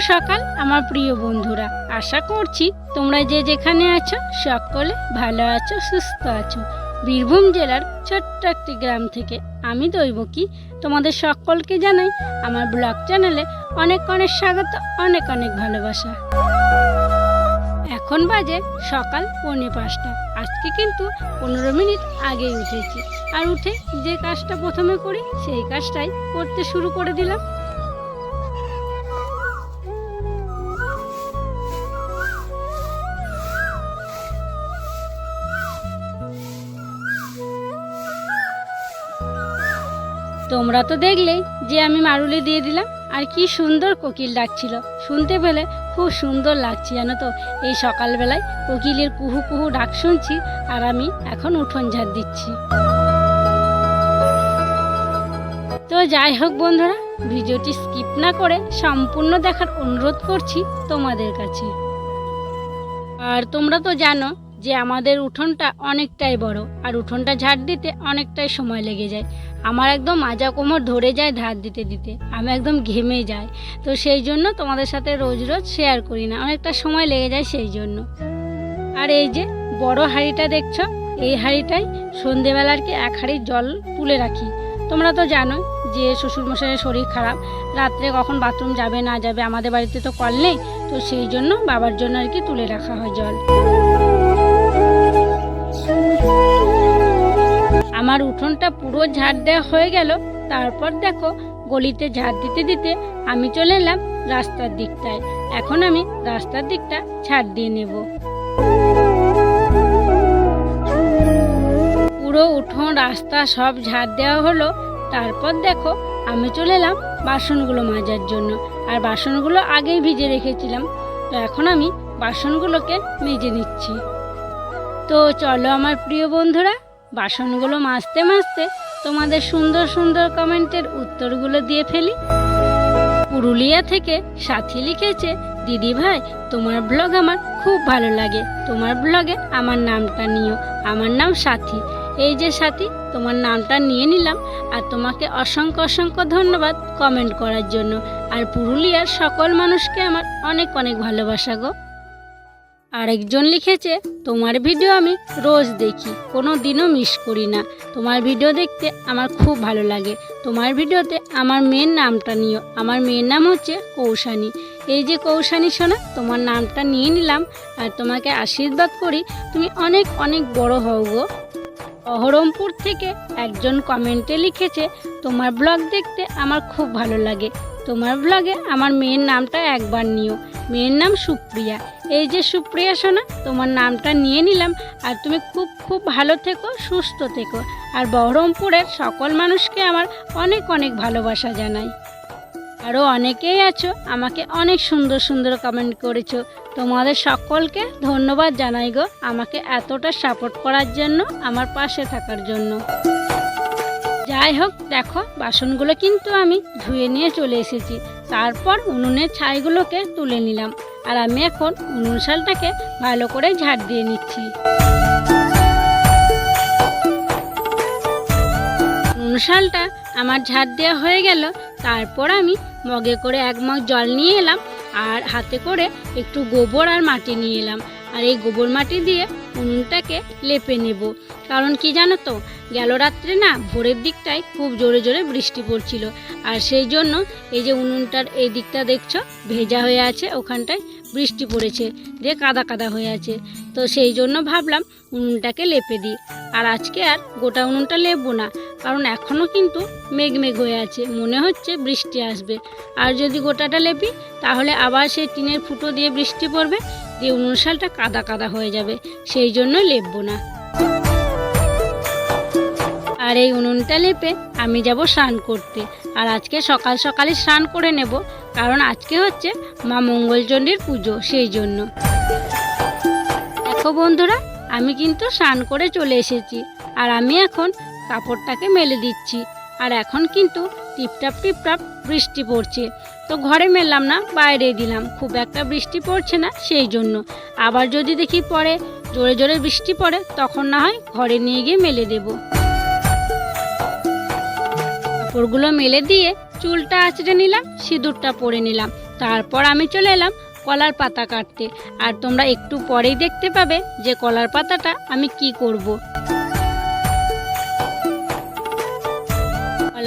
সকাল, আমার প্রিয় বন্ধুরা। আশা করছি তোমরা যে যেখানে আছো, সকলে ভালো আছো, সুস্থ আছো। বীরভূম জেলার ছোট্ট একটি গ্রাম থেকে আমি দৈবকী। তোমাদের সকলকে জানাই আমার ব্লগ চ্যানেলে অনেক অনেক স্বাগত, অনেক অনেক ভালোবাসা। এখন বাজে সকাল পৌনে পাঁচটা। আজকে কিন্তু পনেরো মিনিট আগেই উঠেছি। আর উঠে যে কাজটা প্রথমে করি, সেই কাজটাই করতে শুরু করে দিলাম। তোমরা তো দেখলেই যে আমি মারুলি দিয়ে দিলাম। আর কি সুন্দর কোকিল ডাকছিল। শুনতে পেলে খুব সুন্দর লাগছে জানো তো। এই সকালবেলায় কোকিলের কুহু কুহু ডাক শুনছি আর আমি এখন উঠোন ঝাড় দিচ্ছি। তো যাই হোক বন্ধুরা, ভিডিওটি স্কিপ না করে সম্পূর্ণ দেখার অনুরোধ করছি তোমাদের কাছে। আর তোমরা তো জানো যে আমাদের উঠোনটা অনেকটাই বড় আর উঠোনটা ঝাড় দিতে অনেকটাই সময় লেগে যায়। আমার একদম মাজা কোমর ধরে যায় ধার দিতে দিতে। আমি একদম ঘেমে যাই। তো সেই জন্য তোমাদের সাথে রোজ রোজ শেয়ার করি না। অনেকটা সময় লেগে যায় সেই জন্য। আর এই যে বড় হাঁড়িটা দেখছ, এই হাঁড়িটাই সন্ধেবেলার কি এক হাঁড়ি জল তুলে রাখি। তোমরা তো জানো যে শ্বশুরমশাইয়ের শরীর খারাপ। রাত্রে কখন বাথরুম যাবে, না যাবে, আমাদের বাড়িতে তো কল নেই। তো সেই জন্য বাবার জন্য আর কি তুলে রাখা হয় জল। আমার উঠোনটা পুরো ঝাড় দেওয়া হয়ে গেল। তারপর দেখো, গলিতে ঝাড় দিতে দিতে আমি চলে এলাম রাস্তার দিকটায়। এখন আমি রাস্তার দিকটা ছাড় দিয়ে নেব। পুরো উঠোন, রাস্তা সব ঝাড় দেওয়া হলো। তারপর দেখো, আমি চলে এলাম বাসনগুলো মাজার জন্য। আর বাসনগুলো আগেই ভিজে রেখেছিলাম। তো এখন আমি বাসনগুলোকে মেজে নিচ্ছি। তো চলো আমার প্রিয় বন্ধুরা বাসনগুলো মাজতে মাজতে তোমাদের সুন্দর সুন্দর কমেন্টের উত্তরগুলো দিয়ে ফেলি। পুরুলিয়া থেকে সাথী লিখেছে, দিদি ভাই, তোমার ব্লগ আমার খুব ভালো লাগে। তোমার ব্লগে আমার নামটা নিও। আমার নাম সাথী। এই যে সাথী, তোমার নামটা নিয়ে নিলাম আর তোমাকে অসংখ্য অসংখ্য ধন্যবাদ কমেন্ট করার জন্য। আর পুরুলিয়ার সকল মানুষকে আমার অনেক অনেক ভালোবাসা গো। আরেকজন লিখেছে, তোমার ভিডিও আমি রোজ দেখি কোনো দিনও মিস করি না। তোমার ভিডিও দেখতে আমার খুব ভালো লাগে। তোমার ভিডিওতে আমার মেয়ের নামটা নিও। আমার মেয়ের নাম হচ্ছে কৌশানী। এই যে কৌশানী সোনা, তোমার নামটা নিয়ে নিলাম আর তোমাকে আশীর্বাদ করি, তুমি অনেক অনেক বড় হও গো। বহরমপুর থেকে একজন কমেন্টে লিখেছে, তোমার ব্লগ দেখতে আমার খুব ভালো লাগে। তোমার ব্লগে আমার মেয়ের নামটা একবার নিও। মেয়ের নাম সুপ্রিয়া। এই যে সুপ্রিয়া সোনা, তোমার নামটা নিয়ে নিলাম আর তুমি খুব খুব ভালো থেকো, সুস্থ থেকো। আর বহরমপুরের সকল মানুষকে আমার অনেক অনেক ভালোবাসা জানাই। আরও অনেকেই আছো, আমাকে অনেক সুন্দর সুন্দর কমেন্ট করেছ। তোমাদের সকলকে ধন্যবাদ জানাই গো, আমাকে এতটা সাপোর্ট করার জন্য, আমার পাশে থাকার জন্য। যাই হোক, দেখো, বাসনগুলো কিন্তু আমি ধুয়ে নিয়ে চলে এসেছি। তারপর উনুনের ছাইগুলোকে তুলে নিলাম আর আমি এখন উনুন শালটাকে ভালো করে ঝাড় দিয়ে নিচ্ছি। উনুন শালটা আমার ঝাড় দেওয়া হয়ে গেল, তারপর আমি মগে করে এক মগ জল নিয়ে এলাম আর হাতে করে একটু গোবর আর মাটি নিয়ে এলাম। আর এই গোবর মাটি দিয়ে উনুনটাকে লেপে নেব। কারণ কি জানো তো, গেল রাত্রে না ভোরের দিকটায় খুব জোরে জোরে বৃষ্টি পড়ছিল। আর সেই জন্য এই যে উনুনটার এই দিকটা দেখছ, ভেজা হয়ে আছে, ওখানটায় বৃষ্টি পড়েছে। দিয়ে কাদা কাদা হয়ে আছে। তো সেই জন্য ভাবলাম উনুনটাকে লেপে দিই। আর আজকে আর গোটা উনুনটা লেপবো না, কারণ এখনও কিন্তু মেঘ মেঘ হয়ে আছে। মনে হচ্ছে বৃষ্টি আসবে। আর যদি গোটাটা লেপি, তাহলে আবার সেই টিনের ফুটো দিয়ে বৃষ্টি পড়বে। দিয়ে উনুন শালটা কাদা কাদা হয়ে যাবে, সেই জন্য লেপবো না। আর এই উনুনটা লেপে আমি যাব স্নান করতে। আর আজকে সকাল সকালে স্নান করে নেব, কারণ আজকে হচ্ছে মা মঙ্গলচণ্ডীর পুজো, সেই জন্য। দেখো বন্ধুরা, আমি কিন্তু স্নান করে চলে এসেছি, আর আমি এখন কাপড়টাকে মেলে দিচ্ছি, আর এখন কিন্তু টিপটাপ টিপটাপ বৃষ্টি পড়ছে। তো ঘরে মেললাম না, বাইরে দিলাম। খুব একটা বৃষ্টি পড়ছে না সেই জন্য। আবার যদি দেখি পরে জোরে জোরে বৃষ্টি পড়ে, তখন না হয় ঘরে নিয়ে গিয়ে মেলে দেবো। কাপড়গুলো মেলে দিয়ে চুলটা আঁচড়ে নিলাম, সিঁদুরটা পরে নিলাম। তারপর আমি চলে এলাম কলার পাতা কাটতে। আর তোমরা একটু পরেই দেখতে পাবে যে কলার পাতাটা আমি কি করব।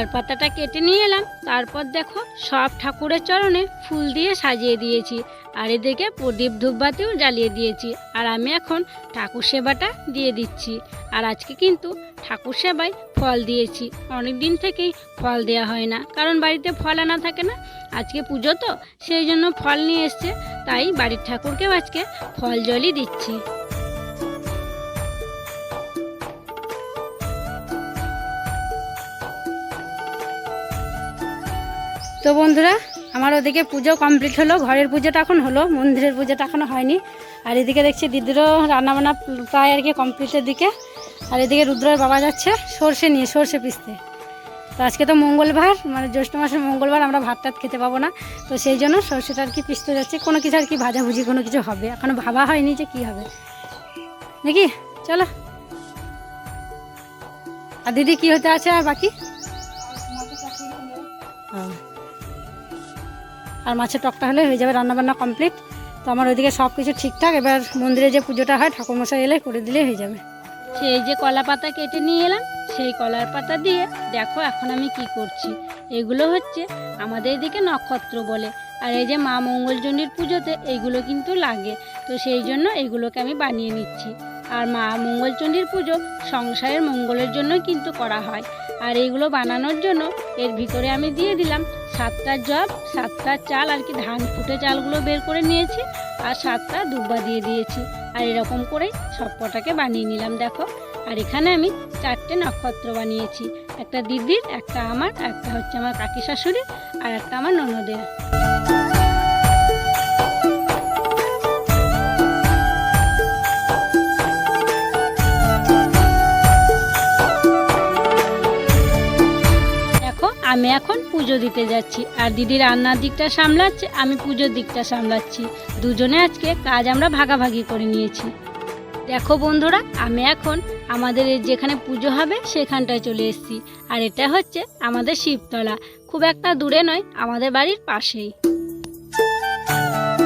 কলার পাতাটা কেটে নিয়ে এলাম। তারপর দেখো, সব ঠাকুরের চরণে ফুল দিয়ে সাজিয়ে দিয়েছি। আর এদিকে প্রদীপ ধূপবাতিও জ্বালিয়ে দিয়েছি। আর আমি এখন ঠাকুর সেবাটা দিয়ে দিচ্ছি। আর আজকে কিন্তু ঠাকুর সেবায় ফল দিয়েছি। অনেক দিন থেকেই ফল দেওয়া হয় না, কারণ বাড়িতে ফল আনা থাকে না। আজকে পুজো তো, সেই জন্য ফল নিয়ে এসছে। তাই বাড়ির ঠাকুরকেও আজকে ফল জলই দিচ্ছি। তো বন্ধুরা আমার ওদিকে পুজো কমপ্লিট হলো ঘরের পুজোটা এখন হলো মন্দিরের পুজোটা এখনও হয়নি। আর এদিকে দেখছি দিদিরও রান্নাবান্না প্রায় আর কি কমপ্লিটের দিকে। আর এদিকে রুদ্রর বাবা যাচ্ছে সর্ষে নিয়ে সর্ষে পিসতে। তো আজকে তো মঙ্গলবার মানে জ্যৈষ্ঠ মাসের মঙ্গলবার আমরা ভাত টাত খেতে পাবো না। তো সেই জন্য সর্ষেটা আর কি পিসতে যাচ্ছে কোনো কিছু আর কি ভাজাভুজি কোনো কিছু হবে। এখনও ভাবা হয়নি যে কী হবে। নাকি? চলো। আর দিদি কি হতে আছে আর বাকি? হ্যাঁ আর মাছের টকটা হলে হয়ে যাবে রান্নাবান্না কমপ্লিট। তো আমার ওইদিকে সব কিছু ঠিকঠাক, এবার মন্দিরে যে পুজোটা হয়, ঠাকুরমশাই এলে করে দিলে হয়ে যাবে। সেই যে কলা পাতা কেটে নিয়ে এলাম, সেই কলার পাতা দিয়ে দেখো এখন আমি কি করছি। এগুলো হচ্ছে আমাদের এদিকে নক্ষত্র বলে, আর এই যে মা মঙ্গলচণ্ডীর পুজোতে এইগুলো কিন্তু লাগে। তো সেই জন্য এইগুলোকে আমি বানিয়ে নিচ্ছি। আর মা মঙ্গলচণ্ডীর পুজো সংসারের মঙ্গলের জন্য কিন্তু করা হয়। আর এইগুলো বানানোর জন্য এর ভিতরে আমি দিয়ে দিলাম সাতটা জব, সাতটা চাল আর কি ধান ফুটে চালগুলো বের করে নিয়েছি আর সাতটা দুব্বা দিয়ে দিয়েছি। আর এরকম করে সব কটাকে বানিয়ে নিলাম, দেখো। আর এখানে আমি চারটে নক্ষত্র বানিয়েছি। একটা দিদির, একটা আমার একটা হচ্ছে আমার কাকি শাশুড়ি আর একটা আমার ননদের। আমি এখন পুজো দিতে যাচ্ছি। আর দিদি রান্নার দিকটা সামলাচ্ছে, আমি পুজোর দিকটা সামলাচ্ছি। দুজনে আজকে কাজ আমরা ভাগাভাগি করে নিয়েছি। দেখো বন্ধুরা, আমি এখন আমাদের যেখানে পুজো হবে সেখানটায় চলে এসেছি। আর এটা হচ্ছে আমাদের শিবতলা। খুব একটা দূরে নয়, আমাদের বাড়ির পাশেই।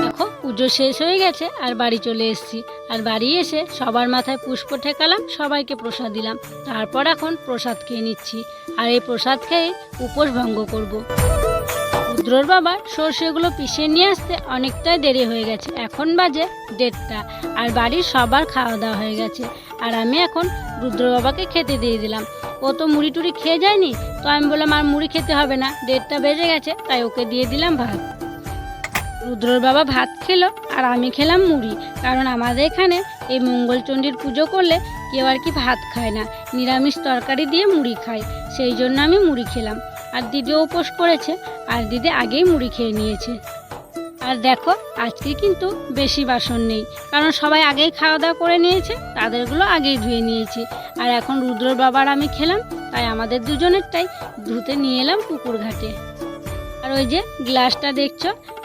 দেখো, পুজো শেষ হয়ে গেছে আর বাড়ি চলে এসেছি। আর বাড়ি এসে সবার মাথায় পুষ্প ঠেকালাম, সবাইকে প্রসাদ দিলাম। তারপর এখন প্রসাদ খেয়ে নিচ্ছি। আর এই প্রসাদ খেয়ে উপোস ভঙ্গ করব। রুদ্রর বাবা সর্ষেগুলো পিষে নিয়ে আসতে অনেকটাই দেরি হয়ে গেছে। এখন বাজে দেড়টা আর বাড়ির সবার খাওয়া দাওয়া হয়ে গেছে। আর আমি এখন রুদ্র বাবাকে খেতে দিয়ে দিলাম। ও তো মুড়ি টুড়ি খেয়ে যায়নি, তো আমি বললাম, আর মুড়ি খেতে হবে না, দেড়টা বেজে গেছে, তাই ওকে দিয়ে দিলাম ভাত। রুদ্রর বাবা ভাত খেলো, আর আমি খেলাম মুড়ি, কারণ আমাদের এখানে এই মঙ্গলচণ্ডীর পুজো করলে কেউ আর কি ভাত খায় না। নিরামিষ তরকারি দিয়ে মুড়ি খায়। সেই জন্য আমি মুড়ি খেলাম। আর দিদিও উপোস করেছে, আর দিদি আগেই মুড়ি খেয়ে নিয়েছে। আর দেখো, আজকে কিন্তু বেশি বাসন নেই। কারণ সবাই আগেই খাওয়া দাওয়া করে নিয়েছে, তাদেরগুলো আগেই ধুয়ে নিয়েছি। আর এখন রুদ্রর বাবার আমি খেলাম, তাই আমাদের দুজনেরটাই ধুতে নিয়ে এলাম পুকুর ঘাটে। আর ওই যে গ্লাসটা দেখছ?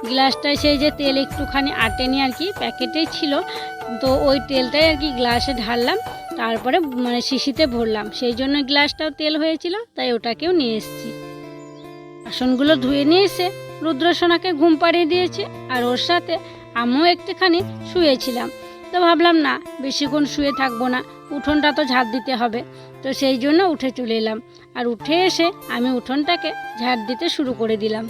গ্লাসটায় সেই যে তেল একটুখানি আটেনি আর কি, প্যাকেটেই ছিল। তো ওই তেলটাই আর কি গ্লাসে ঢাললাম, তারপরে মানে শিশিতে ভরলাম। সেই জন্য গ্লাসটাও তেল হয়েছিল, তাই ওটাকেও নিয়ে এসেছি। বাসনগুলো ধুয়ে নিয়ে এসে রুদ্রসোনাকে ঘুম পাড়িয়ে দিয়েছে, আর ওর সাথে আমিও একটুখানি শুয়েছিলাম। তো ভাবলাম, না, বেশিক্ষণ শুয়ে থাকব না, উঠোনটা তো ঝাড় দিতে হবে। তো সেই জন্য উঠে চলে এলাম। আর উঠে এসে আমি উঠোনটাকে ঝাড় দিতে শুরু করে দিলাম।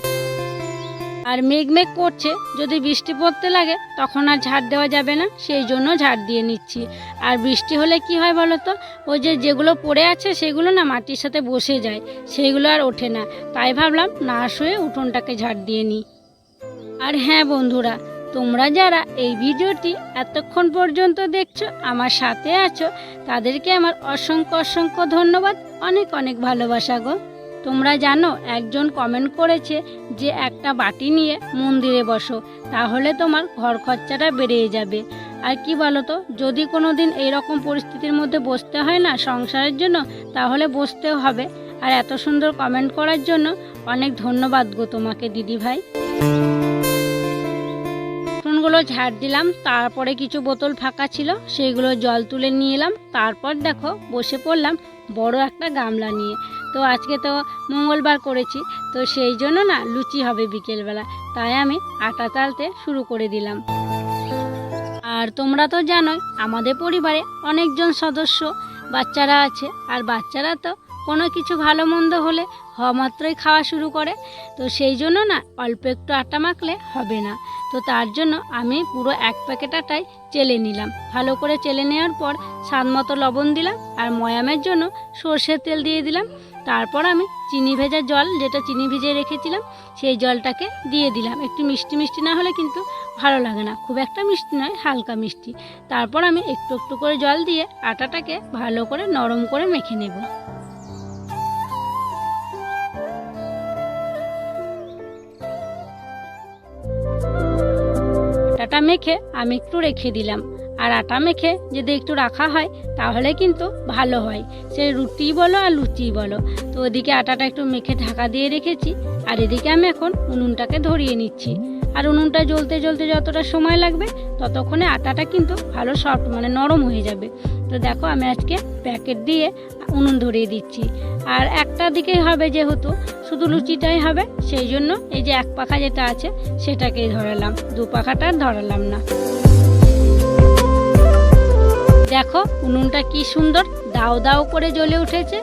আর মেঘ মেঘ করছে, যদি বৃষ্টি পড়তে লাগে তখন আর ঝাড় দেওয়া যাবে না, সেই জন্য ঝাড় দিয়ে নিচ্ছি। আর বৃষ্টি হলে কি হয় বলো তো? ওই যে যেগুলো পড়ে আছে সেগুলো না মাটির সাথে বসে যায় সেইগুলো আর ওঠে না। তাই ভাবলাম না শুয়ে উঠোনটাকে ঝাড় দিয়ে নিই। আর হ্যাঁ বন্ধুরা তোমরা যারা এই ভিডিওটি এতক্ষণ পর্যন্ত দেখছ, আমার সাথে আছো, তাদেরকে আমার অসংখ্য অসংখ্য ধন্যবাদ, অনেক অনেক ভালোবাসা গো। তোমরা জানো, একজন কমেন্ট করেছে যে একটা বাটি নিয়ে মন্দিরে বসো, তাহলে তোমার ঘর খরচাটা বেড়ে যাবে। আর কি বলো তো যদি কোনো দিন এইরকম পরিস্থিতির মধ্যে বসতে হয় না সংসারের জন্য, তাহলে বসতেও হবে। আর এত সুন্দর কমেন্ট করার জন্য অনেক ধন্যবাদ গো তোমাকে দিদি ভাই বাসনগুলো ঝাড় দিলাম, তারপরে কিছু বোতল ফাঁকা ছিল সেইগুলো জল তুলে নিয়ে এলাম। তারপর দেখো, বসে পড়লাম বড় একটা গামলা নিয়ে। তো আজকে তো মঙ্গলবার করেছি, তো সেই জন্য না লুচি হবে বিকেলবেলা। তাই আমি আটা চালতে শুরু করে দিলাম। আর তোমরা তো জানোই, আমাদের পরিবারে অনেকজন সদস্য বাচ্চারা আছে, আর বাচ্চারা তো কোনো কিছু ভালো মন্দ হলে হওয়া মাত্রই খাওয়া শুরু করে। তো সেই জন্য না, অল্প একটু আটা মাখলে হবে না। তো তার জন্য আমি পুরো এক প্যাকেট আটাই চেলে নিলাম। ভালো করে চেলে নেওয়ার পর স্বাদ মতো লবণ দিলাম আর ময়ামের জন্য সর্ষের তেল দিয়ে দিলাম। তারপর আমি চিনি ভেজা জল, যেটা চিনি ভিজিয়ে রেখেছিলাম, সেই জলটাকে দিয়ে দিলাম। একটু মিষ্টি মিষ্টি না হলে কিন্তু ভালো লাগে না। খুব একটা মিষ্টি নয়, হালকা মিষ্টি। তারপর আমি একটু একটু করে জল দিয়ে আটাটাকে ভালো করে নরম করে মেখে নেব। মেখে আমি একটু রেখে দিলাম। আর আটা মেখে যদি একটু রাখা হয়, তাহলে কিন্তু ভালো হয়। সে রুটি বলো আর লুচি বলো। তো ওদিকে আটাটা একটু মেখে ঢাকা দিয়ে রেখেছি। আর এদিকে আমি এখন উনুনটাকে ধরিয়ে নিচ্ছি। আর উনুনটা জ্বলতে জ্বলতে যতটা সময় লাগবে, ততক্ষণে আটাটা কিন্তু ভালো সফট মানে নরম হয়ে যাবে। তো দেখো আমি আজকে প্যাকেট দিয়ে উনুন ধরিয়ে দিচ্ছি। আর একটা দিকেই হবে যেহেতু, শুধু লুচিটাই হবে, সেই জন্য এই যে এক পাখা যেটা আছে, সেটাকেই ধরালাম। দু পাখাটা ধরালাম না। দেখো, উনুনটা কি সুন্দর, দাও দাও করে জ্বলে উঠেছে।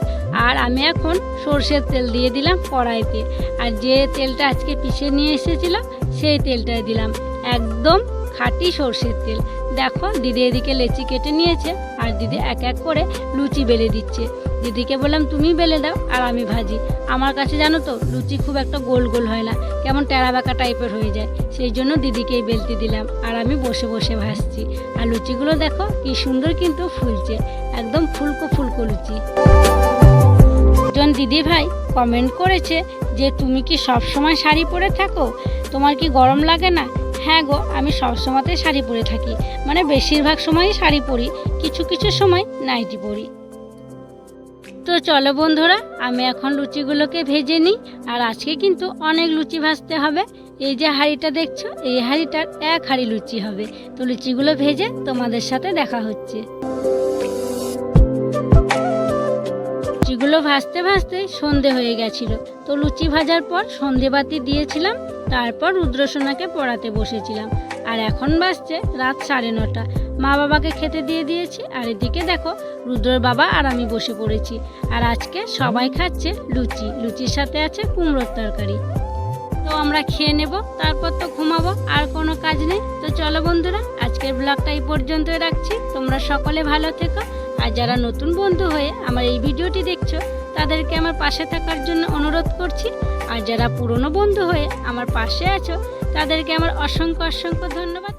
আর আমি এখন সর্ষের তেল দিয়ে দিলাম কড়াইতে। আর যে তেলটা আজকে পিষে নিয়ে এসেছিলাম সেই তেলটাই দিলাম। একদম খাঁটি সর্ষের তেল। দেখো, দিদি এদিকে লেচি কেটে নিয়েছে আর দিদি এক এক করে লুচি বেলে দিচ্ছে। দিদিকে বললাম, তুমি বেলে দাও আর আমি ভাজি। আমার কাছে জানো তো, লুচি খুব একটা গোল গোল হয় না, কেমন টেরা বাঁকা টাইপের হয়ে যায়। সেই জন্য দিদিকেই বেলতে দিলাম আর আমি বসে বসে ভাসছি আর লুচিগুলো দেখো, কি সুন্দর কিন্তু ফুলছে, একদম ফুলকো ফুলকো লুচি। একজন দিদি ভাই কমেন্ট করেছে যে, তুমি কি সব সময় শাড়ি পরে থাকো? তোমার কি গরম লাগে না? হ্যাঁ গো, আমি সব সময়তে শাড়ি পরে থাকি। মানে বেশিরভাগ সময়ই শাড়ি পরি, কিছু কিছু সময় নাইটি পরি। তো চলো বন্ধুরা, আমি এখন লুচিগুলোকে ভেজে নিই, আর আজকে কিন্তু অনেক লুচি ভাজতে হবে। এই যে হাঁড়িটা দেখছ, এই হাঁড়িটার এক হাঁড়ি লুচি হবে। তো লুচিগুলো ভেজে তোমাদের সাথে দেখা হচ্ছে। লুচিগুলো ভাজতে ভাজতে সন্ধে হয়ে গেছিল। তো লুচি ভাজার পর সন্ধে বাতি দিয়েছিলাম তারপর রুদ্রসোনাকে পড়াতে বসেছিলাম। আর এখন বাজছে রাত সাড়ে নটা। মা বাবাকে খেতে দিয়ে দিয়েছি, আর এদিকে দেখো রুদ্রর বাবা আর আমি বসে পড়েছি। আর আজকে সবাই খাচ্ছে লুচি। লুচির সাথে আছে কুমড়োর তরকারি। তো আমরা খেয়ে নেব, তারপর তো ঘুমাবো, আর কোনো কাজ নেই। তো চলো বন্ধুরা, আজকের ব্লগটা এই পর্যন্তই রাখছি। তোমরা সকলে ভালো থেকো। আর যারা নতুন বন্ধু হয়ে আমার এই ভিডিওটি দেখছ, তাদেরকে আমার পাশে থাকার জন্য অনুরোধ করছি। আর যারা পুরনো বন্ধু হয়ে আমার পাশে আছো তাদেরকে আমার অসংখ্য অসংখ্য ধন্যবাদ।